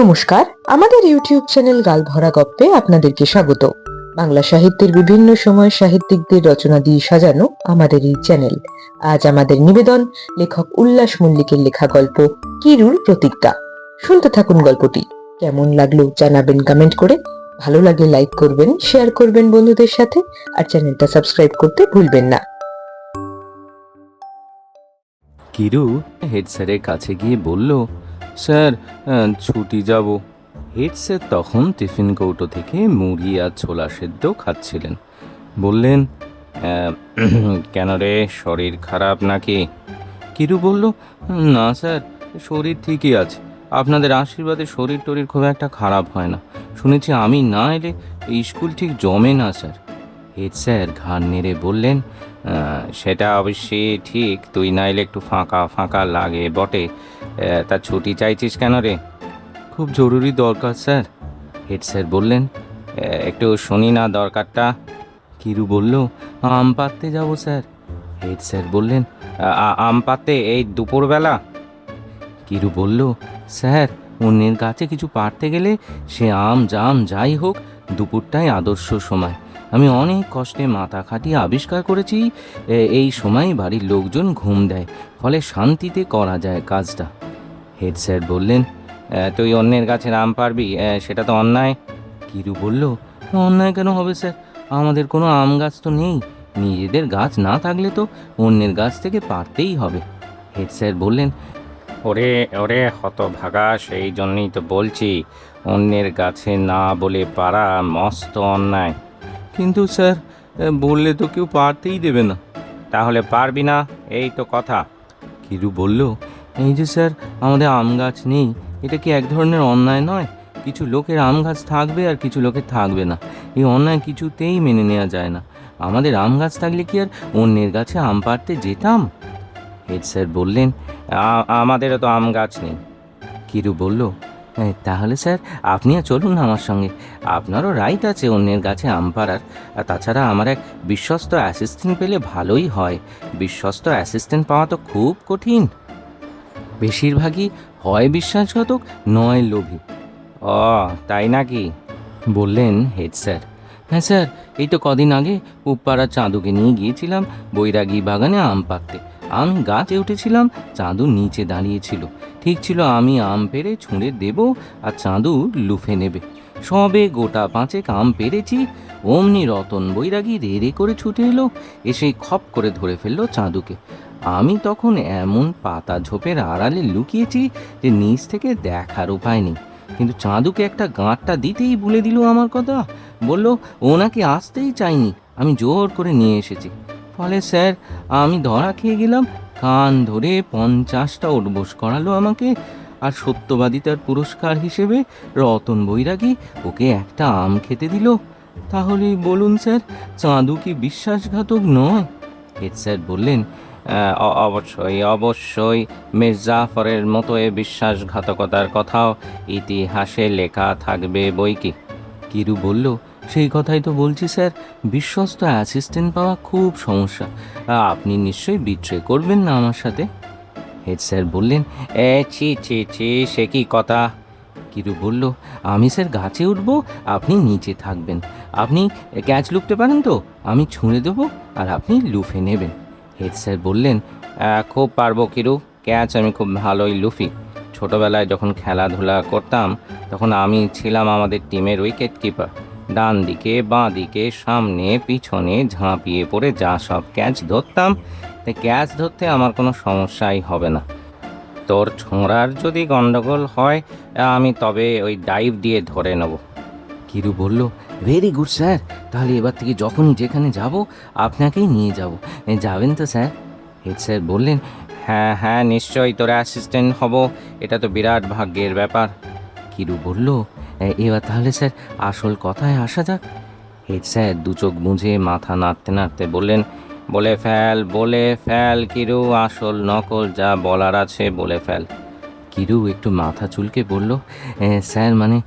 নমস্কার, আমাদের YouTube channel গালভরা গপ্পে আপনাদেরকে স্বাগত। বাংলা সাহিত্যের বিভিন্ন সময় সাহিত্যিকদের রচনা দিয়ে সাজানো আমাদের এই চ্যানেল। আজ আমাদের নিবেদন লেখক উল্লাস মল্লিকের লেখা গল্প, কিরুর প্রতিজ্ঞা। শুনতে থাকুন গল্পটি। কেমন লাগল জানাবেন কমেন্ট করে। ভালো লাগে লাইক করবেন শেয়ার করবেন বন্ধুদের সাথে, আর চ্যানেলটা সাবস্ক্রাইব করতে ভুলবেন না। কিরু হেড স্যারের কাছে গিয়ে বলল স্যার ছুটি যাব। হেড স্যার তখন টিফিন কৌটো থেকে মুড়ি আর ছোলা সেদ্ধ খাচ্ছিলেন। বললেন কেন রে, শরীর খারাপ নাকি? কিরু বলল, না স্যার, শরীর ঠিকই আছে। আপনাদের আশীর্বাদে শরীর টরীর খুব একটা খারাপ হয় না। শুনেছি আমি না এলে স্কুল ঠিক জমে না, স্যার। হেড স্যার ঘাড় নেড়ে বললেন সেটা অবশ্যই ঠিক, তুই না এলে একটু ফাঁকা ফাঁকা লাগে বটে। তা ছুটি চাইছিস কেন রে? খুব জরুরি দরকার, স্যার। হেড স্যার বললেন একটু শুনি না দরকারটা। কিরু বলল, আম পাততে যাব, স্যার। হেড স্যার বললেন, "আ- আ- আম পাততে এই দুপুরবেলা? কিরু বলল, স্যার, অন্যের গাছে কিছু পারতে গেলে সে আম জাম যাই হোক, দুপুরটাই আদর্শ সময়। আমি অনেক কষ্টে মাথা খাটিয়ে আবিষ্কার করেছি এই সময় বাড়ির লোকজন ঘুম দেয়, ফলে শান্তিতে করা যায় কাজটা। হেড স্যার বললেন তুই অন্যের গাছের আম পারবি সেটা তো অন্যায়। কিরু বলল, অন্যায় কেন হবে স্যার? আমাদের কোনো আম গাছ তো নেই, নিজেদের গাছ না থাকলে তো অন্যের গাছ থেকে পারতেই হবে। হেড স্যার বললেন, ওরে ওরে হত হতভাগা, সেই জন্যই তো বলছি, অন্যের গাছে না বলে পারা মস্ত অন্যায়। কিন্তু স্যার বললে তো কেউ পারতেই দেবে না। তাহলে পারবি না এই তো কথা। কিরু বলল এই যে স্যার আমাদের আম গাছ নেই। এটা কি এক ধরনের অন্যায় নয়? কিছু লোকের আম গাছ থাকবে আর কিছু লোকের থাকবে না। এই অন্যায় কিছুতেই মেনে নেওয়া যায় না। আমাদের আম গাছ থাকলে কি আর অন্যের গাছে আম পাড়তে যেতাম? হেড স্যার বললেন আমাদেরও তো আম গাছ নেই। কিরু বলল "এ, তাহলে স্যার আপনিও চলুন আমার সঙ্গে। আপনারও রাইট আছে অন্যের গাছে আম পাড়ার। তাছাড়া আমার এক বিশ্বস্ত অ্যাসিস্ট্যান্ট পেলে ভালোই হয়। বিশ্বস্ত অ্যাসিস্ট্যান্ট পাওয়া তো খুব কঠিন। বেশিরভাগই হয় বিশ্বাসঘাতক, নয় লোভী। ও, তাই নাকি? বললেন হেড স্যার হ্যাঁ স্যার এই তো কদিন আগে উপপাড়া চাঁদুকে নিয়ে গিয়েছিলাম বৈরাগী বাগানে আম পাকতে আমি গাছে উঠেছিলাম, চাঁদু নিচে দাঁড়িয়েছিল ঠিক ছিল আমি আম পেরে ছুঁড়ে দেব আর চাঁদু লুফে নেবে। সবে গোটা পাঁচেক আম পেরেছি অমনি রতন বৈরাগী রে রে করে ছুটে এলো, এসে খপ করে ধরে ফেলল চাঁদুকে। আমি তখন এমন পাতা ঝোপের আড়ালে লুকিয়েছি যে নিচ থেকে দেখার উপায় নেই। কিন্তু চাঁদুকে একটা গাঁটটা দিতেই বলে দিল আমার কথা। বলল ওনাকে আসতেই চাইনি, আমি জোর করে নিয়ে এসেছি। ফলে স্যার আমি ধরা খেয়ে গেলাম। কান ধরে পঞ্চাশটা উঠবোস করালো আমাকে। আর সত্যবাদিতার পুরস্কার হিসেবে রতন বৈরাগী ওকে একটা আম খেতে দিল। তাহলে বলুন স্যার চাঁদু কি বিশ্বাসঘাতক নয়? হেড স্যার বললেন "আহ, অবশ্যই অবশ্যই। মির্জাফরের মতো এ বিশ্বাসঘাতকতার কথাও ইতিহাসে লেখা থাকবে বই কি কিরু বলল সেই কথাই তো বলছি, স্যার। বিশ্বস্ত অ্যাসিস্ট্যান্ট পাওয়া খুব সমস্যা। আপনি নিশ্চয়ই বিট্রে করবেন না আমার সাথে? হেড স্যার বললেন, এ, ছি ছি ছি, সে কি কথা? কিরু বলল, আমি স্যার গাছে উঠবো, আপনি নিচে থাকবেন। আপনি ক্যাচ লুকতে পারেন তো? আমি ছুঁড়ে দেবো আর আপনি লুফে নেবেন। হেড স্যার বললেন খুব পারব কিরু ক্যাচ আমি খুব ভালোই লুফি। ছোটবেলায় যখন খেলাধুলা করতাম, তখন আমি ছিলাম আমাদের টিমের উইকেট কিপার ডান দিকে বাঁ দিকে সামনে পিছনে ঝাঁপিয়ে পড়ে যা সব ক্যাচ ধরতাম। তাই ক্যাচ ধরতে আমার কোনো সমস্যাই হবে না। তোর ছোঁড়ার যদি গন্ডগোল হয় আমি তবে ওই ডাইভ দিয়ে ধরে নেব। কিরু বলল ভেরি গুড স্যার তাহলে এবার থেকে যখনই যেখানে যাব আপনাকেই নিয়ে যাব। যাবেন তো স্যার হেড স্যার বললেন হ্যাঁ হ্যাঁ নিশ্চয়ই তোর অ্যাসিস্ট্যান্ট হব। এটা তো বিরাট ভাগ্যের ব্যাপার। কিরু বলল "এ, এবার তাহলে স্যার, আসল কথায় আসা যাক। হেড স্যার দু চোখ বুঝে মাথা নাড়তে নাড়তে বললেন, বলে ফেল বলে ফেল, কিরু, আসল নকল যা বলার আছে, বলে ফেল। কিরু একটু মাথা চুলকে বলল স্যার মানে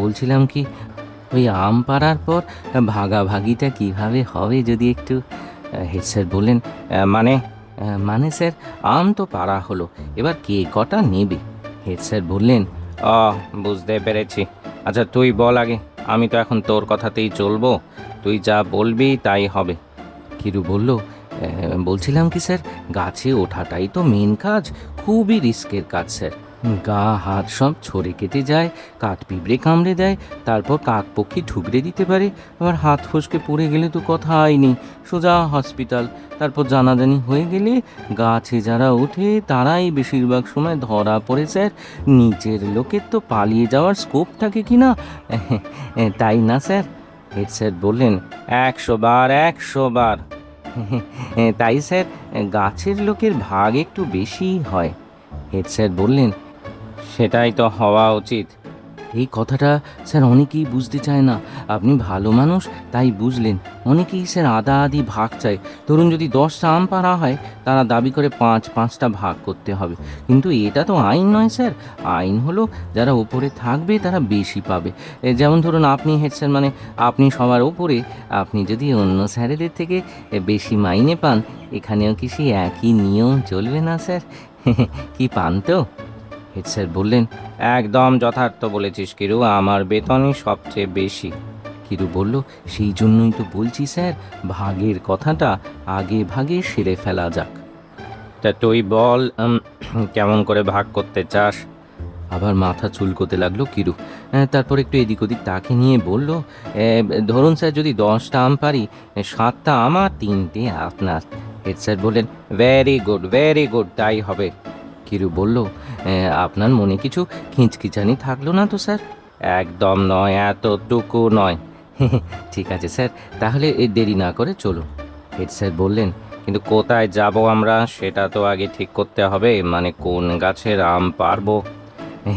বলছিলাম কি, ওই আম পাড়ার পর ভাগাভাগিটা কীভাবে হবে যদি একটু? হেড স্যার বললেন মানে মানে স্যার, আম তো পাড়া হলো, এবার কে কটা নেবে? হেড স্যার বললেন ও বুঝতে পেরেছি। আচ্ছা তুই বল আগে। আমি তো এখন তোর কথাতেই চলবো। তুই যা বলবি তাই হবে। কিরু বলল বলছিলাম কি স্যার, গাছে ওঠাটাই তো মেন কাজ। খুবই রিস্কের কাজ, স্যার। গা, হাত সব ছড়ে কেটে যায় কাঠ পিঁপড়ে কামড়ে দেয়, তারপর কাক পক্ষী ঠুকরে দিতে পারে। আবার হাত ফসকে পড়ে গেলে তো কথা হয়নি সোজা হসপিটাল। তারপর জানাজানি হয়ে গেলে গাছে যারা ওঠে, তারাই বেশিরভাগ সময় ধরা পড়ে, স্যার। নিচের লোকের তো পালিয়ে যাওয়ার স্কোপ থাকে কি না? তাই না, স্যার? হেড স্যার বললেন, একশো বার একশো বার। তাই, স্যার, গাছের লোকের ভাগ একটু বেশিই হয়। হেড স্যার বললেন সেটাই তো হওয়া উচিত। এই কথাটা স্যার অনেকেই বুঝতে চায় না। আপনি ভালো মানুষ, তাই বুঝলেন। অনেকেই স্যার আদা আদি ভাগ চায়। ধরুন যদি দশটা আম পাড়া হয়, তারা দাবি করে পাঁচ, পাঁচটা ভাগ করতে হবে। কিন্তু এটা তো আইন নয় স্যার। আইন হলো যারা ওপরে থাকবে, তারা বেশি পাবে। যেমন ধরুন আপনি হেড স্যার মানে আপনি সবার ওপরে আপনি যদি অন্য স্যারেদের থেকে বেশি মাইনে পান, এখানেও কি সেই একই নিয়ম চলবে না স্যার? কি পান তো? হেড স্যার বললেন, একদম যথার্থ বলেছিস, কিরু, আমার বেতনই সবচেয়ে বেশি। কিরু বলল, সেই জন্যই তো বলছি, স্যার, ভাগের কথাটা আগে ভাগে সেরে ফেলা যাক। তা তুই বল কেমন করে ভাগ করতে চাস? আবার মাথা চুলকোতে লাগল কিরু। তারপর একটু এদিক ওদিক তাকে নিয়ে বলল ধরুন, স্যার, যদি দশটা আম পারি সাতটা আমার তিনটে আপনার। হেড স্যার বললেন, ভেরি গুড ভেরি গুড, তাই হবে। কিরু বলল "এ, আপনার মনে কিছু খিঁচখিচানি থাকল না তো স্যার? একদম নয় এতটুকু নয়। ঠিক আছে স্যার তাহলে দেরি না করে চলুন। হেড স্যার বললেন কিন্তু কোথায় যাব আমরা? সেটা তো আগে ঠিক করতে হবে মানে কোন গাছের আম পারব?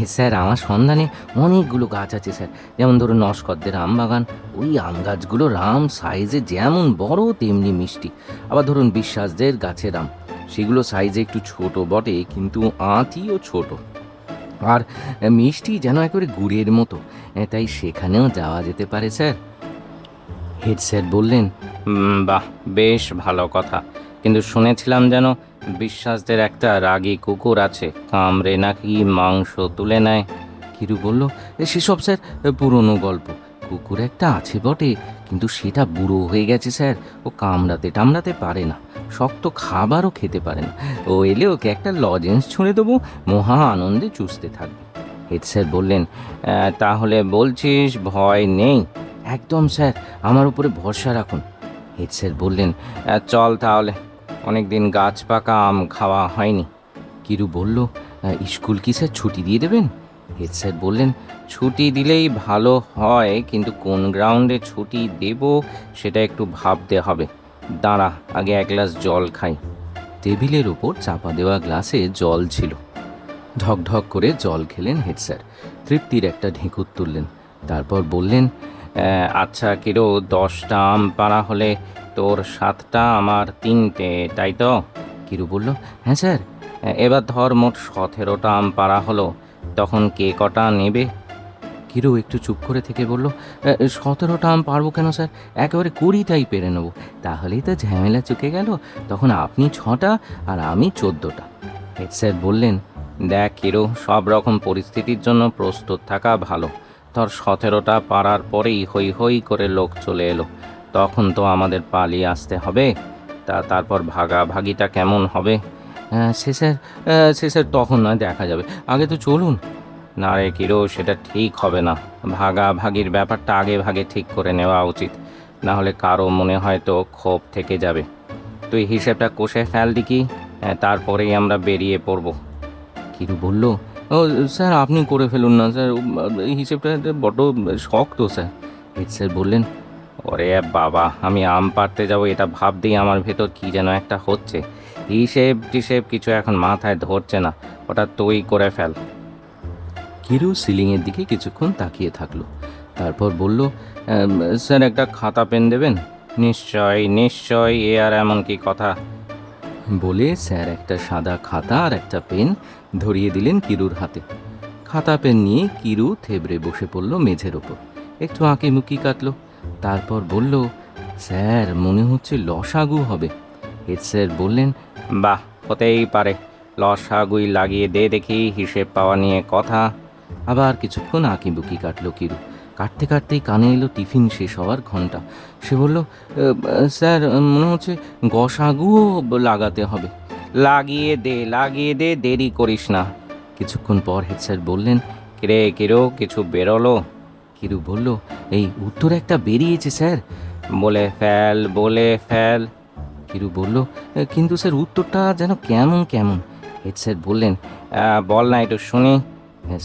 স্যার আমার সন্ধানে অনেকগুলো গাছ আছে স্যার যেমন ধরুন নস্করদের আম বাগান। ওই আম গাছগুলোর আম সাইজে যেমন বড় তেমনি মিষ্টি। আবার ধরুন বিশ্বাসদের গাছের আম। সেগুলো সাইজে একটু ছোট বটে কিন্তু আঁতিও ছোট। আর মিষ্টি যেন একেবারে গুড়ের মতো তাই সেখানেও যাওয়া যেতে পারে স্যার। হেড স্যার বললেন "উম, বাহ বেশ ভালো কথা। কিন্তু শুনেছিলাম যেন বিশ্বাসদের একটা রাগী কুকুর আছে কামড়ে নাকি মাংস তুলে নেয়। কিরু বলল সেসব স্যার পুরনো গল্প। কুকুর একটা আছে বটে কিন্তু সেটা বুড়ো হয়ে গেছে স্যার। ও কামড়াতে টামড়াতে পারে না। শক্ত খাবারও খেতে পারে না ও এলে ওকে একটা লজেন্স ছুঁড়ে দেবো, মহা আনন্দে চুষতে থাকবে। হেড স্যার বললেন তাহলে বলছিস ভয় নেই? একদম স্যার, আমার উপরে ভরসা রাখুন। হেড স্যার বললেন চল তাহলে অনেক দিন গাছ পাকা আম খাওয়া হয়নি। কিরু বলল স্কুল কি স্যার ছুটি দিয়ে দেবেন? হেড স্যার বললেন, ছুটি দিলেই ভালো হয়, কিন্তু কোন গ্রাউন্ডে ছুটি দেব সেটা একটু ভাবতে হবে। দাঁড়া, আগে এক গ্লাস জল খাই। টেবিলের ওপর চাপা দেওয়া গ্লাসে জল ছিল। ঢক ঢক করে জল খেলেন হেড স্যার। তৃপ্তির একটা ঢেঁকুর তুললেন। তারপর বললেন আচ্ছা কিরো, দশটা আম পাড়া হলে তোর সাতটা, আমার তিনটে, তাই তো? কিরু বলল হ্যাঁ স্যার। এবার ধর মোট সতেরোটা আম পাড়া হলো। তখন কে কটা নেবে? কিরু একটু চুপ করে থেকে বলল সতেরোটা আম পারব কেন স্যার? একেবারে কুড়িটাই পেরে নেব। তাহলেই তো ঝামেলা চুকে গেল। তখন আপনি ছটা আর আমি চোদ্দোটা। হেড স্যার বললেন, দেখ কিরু সব রকম পরিস্থিতির জন্য প্রস্তুত থাকা ভালো। ধর সতেরোটা পারার পরেই হই হই করে লোক চলে এলো। তখন তো আমাদের পালিয়ে আসতে হবে। তা তারপর ভাগাভাগিটা কেমন হবে? সে স্যার সে স্যার, তখন নয়, দেখা যাবে। আগে তো চলুন। না রে কিরো সেটা ঠিক হবে না। ভাগাভাগির ব্যাপারটা আগে ভাগে ঠিক করে নেওয়া উচিত। না হলে কারও মনে হয়তো ক্ষোভ থেকে যাবে। তুই হিসেবটা কষে ফেল দিকি আহ, তারপরেই আমরা বেরিয়ে পড়ব। কিরু বলল ও স্যার আপনি করে ফেলুন না স্যার হিসেবটা বড্ড শক্ত স্যার। হেড স্যার বললেন ওরে বাবা আমি আম পাড়তে যাব এটা ভাবতেই আমার ভেতর কি যেন একটা হচ্ছে। হিসেব টিসেব কিছু এখন মাথায় ধরছে না ওটা তুই করে ফেল। কিরু সিলিংয়ের দিকে কিছুক্ষণ তাকিয়ে থাকল। তারপর বলল স্যার, একটা খাতা পেন দেবেন? নিশ্চয় নিশ্চয়, এ আর এমন কি কথা? বলে স্যার একটা সাদা খাতা আর একটা পেন ধরিয়ে দিলেন কিরুর হাতে। খাতা পেন নিয়ে কিরু থেবড়ে বসে পড়ল মেঝের ওপর। একটু আঁকে মুকি কাটলো। তারপর বলল, স্যার, মনে হচ্ছে লসাগু হবে। হেড স্যার বললেন, বাহ, হতেই পারে। লসাগুই লাগিয়ে দে দেখি, হিসেব পাওয়া নিয়ে কথা। আবার কিছুক্ষণ আঁকিবুকি কাটলো কিরু। কাটতে কাটতেই কানে এলো টিফিন শেষ হওয়ার ঘণ্টা। সে বলল স্যার মনে হচ্ছে গসাগুও লাগাতে হবে। লাগিয়ে দে লাগিয়ে দে দেরি করিস না। কিছুক্ষণ পর হেড স্যার বললেন কিরে কিরো কিছু বেরোলো? কিরু বলল এই উত্তর একটা বেরিয়েছে স্যার। বলে ফেল বলে ফেল। কিরু বলল কিন্তু স্যার উত্তরটা যেন কেমন কেমন? হেড স্যার বললেন বল না একটু শুনি। "হ্যাঁ,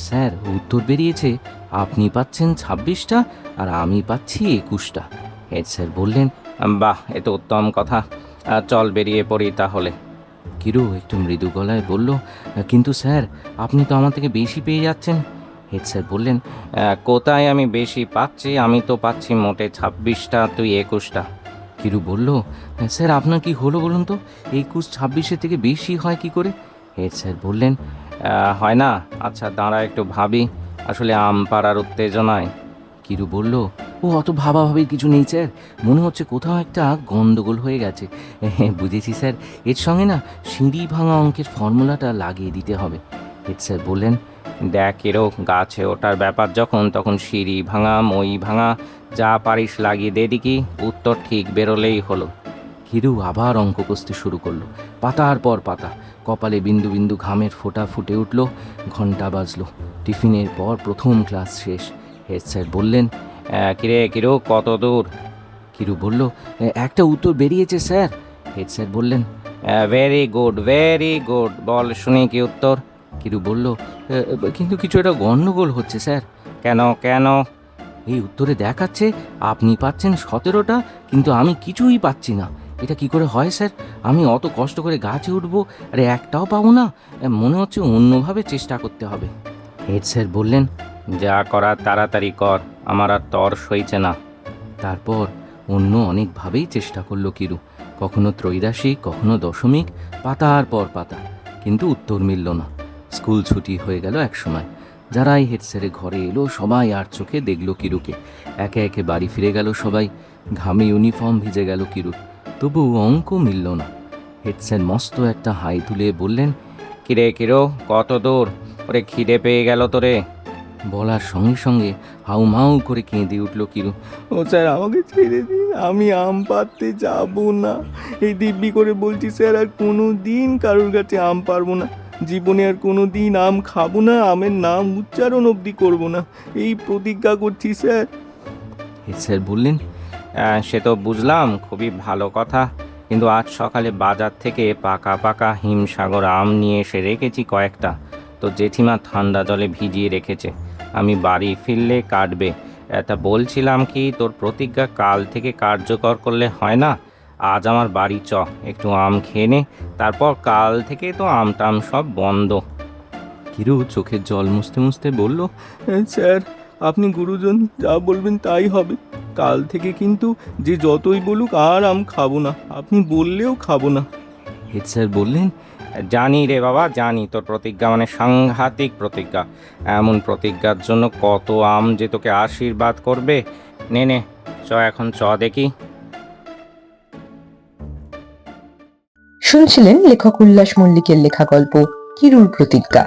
স্যার উত্তর বেরিয়েছে। আপনি পাচ্ছেন ছাব্বিশটা আর আমি পাচ্ছি একুশটা। হেড স্যার বললেন বাহ এ তো উত্তম কথা। চল বেরিয়ে পড়ি তাহলে। কিরু একটু মৃদু গলায় বলল কিন্তু স্যার আপনি তো আমার থেকে বেশি পেয়ে যাচ্ছেন। হেড স্যার বললেন কোথায় আমি বেশি পাচ্ছি? আমি তো পাচ্ছি মোটে ছাব্বিশটা তুই একুশটা। কিরু বলল স্যার আপনার কি হলো বলুন তো? একুশ ছাব্বিশের থেকে বেশি হয় কি করে? হেড স্যার বললেন "আহ, হয় না? আচ্ছা দাঁড়া, একটু ভাবি। আসলে আম পাড়ার উত্তেজনায়। কিরু বলল, ও, অত ভাবাভাবির কিছু নেই, স্যার। মনে হচ্ছে কোথাও একটা গন্ডগোল হয়ে গেছে। বুঝেছি, স্যার। এর সঙ্গে না সিঁড়ি ভাঙা অঙ্কের ফর্মুলাটা লাগিয়ে দিতে হবে। হেড স্যার বললেন, দেখ, এরও গাছে ওটার ব্যাপার যখন, তখন সিঁড়ি ভাঙা, মই ভাঙা, যা পারিস লাগিয়ে দে দেখি। উত্তর ঠিক বেরোলেই হলো। হিরু আবার অঙ্ক কষতে শুরু করল। পাতার পর পাতা। কপালে বিন্দু বিন্দু ঘামের ফোঁটা ফুটে উঠল ঘণ্টা বাজলো। টিফিনের পর প্রথম ক্লাস শেষ। হেড স্যার বললেন "আহ, কিরে কিরো কত দূর? কিরু বলল একটা উত্তর বেরিয়েছে স্যার। হেড স্যার বললেন ভেরি গুড ভেরি গুড বল শুনি কি উত্তর? কিরু বলল "এ, এ, কিন্তু কিছু একটা গণ্ডগোল হচ্ছে স্যার। কেন কেন? এই উত্তরে দেখাচ্ছে আপনি পাচ্ছেন সতেরোটা কিন্তু আমি কিছুই পাচ্ছি না। এটা কি করে হয় স্যার? আমি অত কষ্ট করে গাছে উঠবো আরে একটাও পাবো না। মনে হচ্ছে অন্যভাবে চেষ্টা করতে হবে। হেড স্যার বললেন যা করার তাড়াতাড়ি কর আমার আর তর সইছে না। তারপর অন্য অনেকভাবেই চেষ্টা করল কিরু। কখনো ত্রৈরাশিক কখনো দশমিক পাতার পর পাতা। কিন্তু উত্তর মিলল না। স্কুল ছুটি হয়ে গেল একসময় যারাই হেড স্যারে ঘরে এলো সবাই আর চোখে দেখল কিরুকে। একে একে বাড়ি ফিরে গেল সবাই। ঘামে ইউনিফর্ম ভিজে গেল কিরু তবু অঙ্ক মিলল না। হেড স্যার মস্ত একটা হাই তুলে বললেন কিরে কিরো কত দূর? ওরে খিদে পেয়ে গেল তোরে। বলার সঙ্গে সঙ্গে হাউ মাউ করে কেঁদে উঠল কিরু। ও স্যার আমাকে ছেড়ে দিন আমি আম পাড়তে যাব না। এই দিব্যি করে বলছি স্যার আর কোনো দিন কারোর কাছে আম পারব না। জীবনে আর কোনো দিন আম খাব না আমের নাম উচ্চারণ অবধি করব না। এই প্রতিজ্ঞা করছি স্যার। স্যার বললেন "আহ, সে তো বুঝলাম খুবই ভালো কথা। কিন্তু আজ সকালে বাজার থেকে পাকা পাকা হিমসাগর আম নিয়ে এসে রেখেছি কয়েকটা। তো জেঠিমা ঠান্ডা জলে ভিজিয়ে রেখেছে। আমি বাড়ি ফিরলে কাটবে। তা বলছিলাম কি তোর প্রতিজ্ঞা কাল থেকে কার্যকর করলে হয় না? আজ আমার বাড়ি চ একটু আম খেয়ে নে। তারপর কাল থেকে তো আম টাম সব বন্ধ। কিরু চোখের জল মুছতে মুছতে বলল হ্যাঁ, স্যার আপনি গুরুজন যা বলবেন তাই হবে। কাল থেকে কিন্তু যে যতই বলুক আর আম খাব না। আপনি বললেও খাব না। হেড স্যার বললেন জানি রে বাবা জানি তোর প্রতিজ্ঞা মানে সাংঘাতিক প্রতিজ্ঞা। এমন প্রতিজ্ঞার জন্য কত আম যে তোকে আশীর্বাদ করবে। নে নে চ এখন চ দেখি। শুনছিলেন লেখক উল্লাস মল্লিকের লেখা গল্প কিরুর প্রতিজ্ঞা।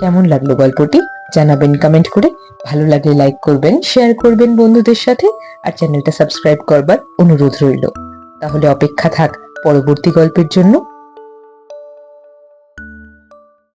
কেমন লাগল গল্পটি? জানাবেন কমেন্ট করে। ভালো লাগলে লাইক করবেন শেয়ার করবেন বন্ধুদের সাথে, আর চ্যানেলটা সাবস্ক্রাইব করবার অনুরোধ রইল। তাহলে অপেক্ষা থাক পরবর্তী গল্পের জন্য।